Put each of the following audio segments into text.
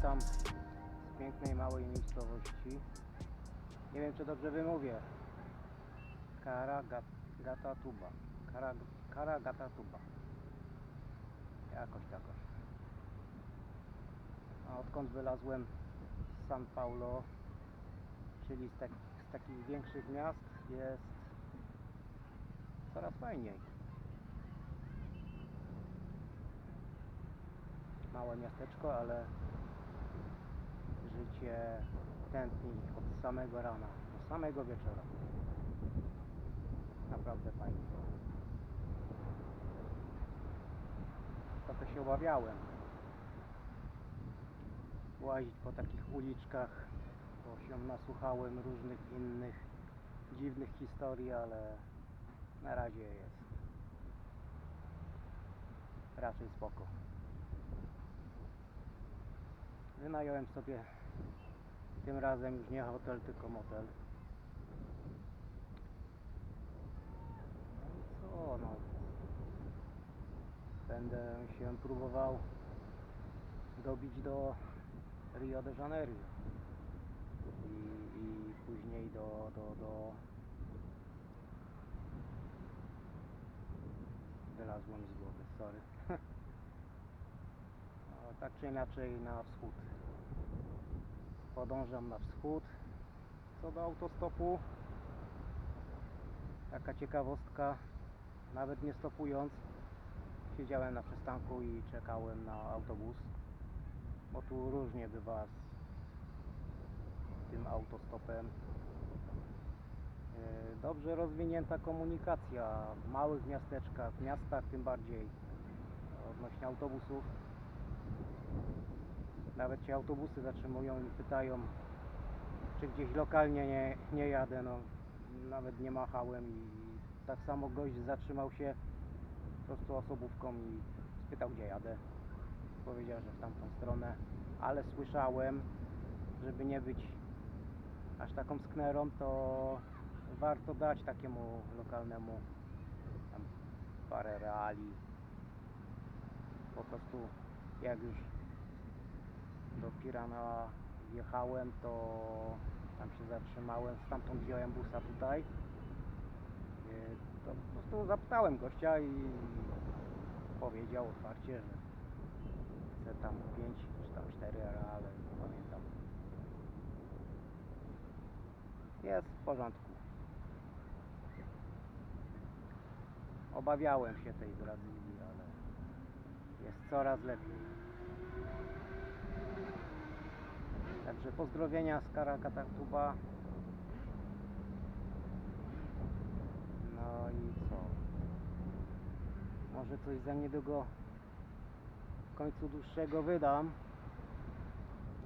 witam z pięknej małej miejscowości. Nie wiem czy dobrze wymówię. Karagatatuba. Kara, Karagatatuba. Jakoś takoś. A odkąd wylazłem z San Paulo, czyli z, tak, takich większych miast, jest coraz fajniej. Małe miasteczko, ale życie tętni od samego rana do samego wieczora. Naprawdę fajnie. Trochę się obawiałem łazić po takich uliczkach, bo się nasłuchałem różnych innych dziwnych historii, ale na razie jest raczej spoko. Wynająłem sobie tym razem już nie hotel, tylko motel. No i co no. Będę się próbował dobić do Rio de Janeiro i, i później do, do, do wylazło mi z głowy, sorry. No, tak czy inaczej na wschód. Podążam na wschód co do autostopu. Taka ciekawostka nawet nie stopując siedziałem na przystanku i czekałem na autobus bo tu różnie bywa z tym autostopem. E, Dobrze rozwinięta komunikacja w małych miasteczkach, w miastach tym bardziej odnośnie autobusów. Nawet się autobusy zatrzymują i pytają, czy gdzieś lokalnie nie, nie jadę. No, nawet nie machałem i tak samo gość zatrzymał się po prostu osobówką i spytał, gdzie jadę powiedział, że w tamtą stronę, ale słyszałem, żeby nie być aż taką sknerą, to warto dać takiemu lokalnemu tam parę reali. Po prostu jak już do Pirana wjechałem, to tam się zatrzymałem, stamtąd wziąłem busa tutaj. Yy, To po prostu zapytałem gościa i powiedział otwarcie, że chcę tam 5 czy tam 4 reale, nie pamiętam. Jest w porządku. Obawiałem się tej Brazylii, ale jest coraz lepiej. Także pozdrowienia z Karakatatuba. No i co? Może coś za niedługo w końcu dłuższego wydam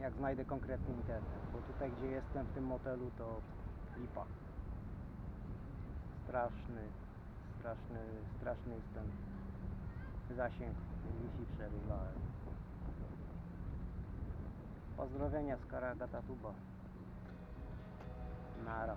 jak znajdę konkretny internet bo tutaj gdzie jestem w tym motelu to lipa. Straszny straszny straszny jest ten zasięg Wi-Fi przerywa. Pozdrowienia z Karagatatuba nara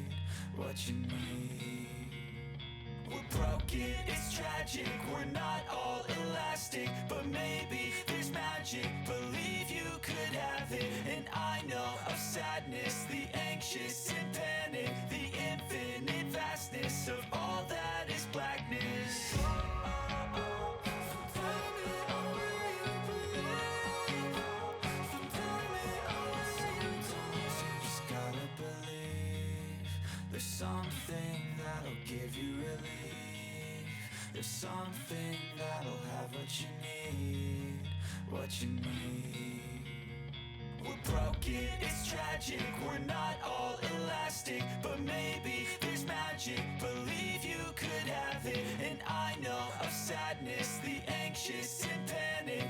what you need. We're broken, it's tragic. We're not all elastic, give you relief. There's something that'll have what you need What you need. We're broken, it's tragic We're not all elastic But maybe there's magic. Believe you could have it And I know of sadness The anxious and panic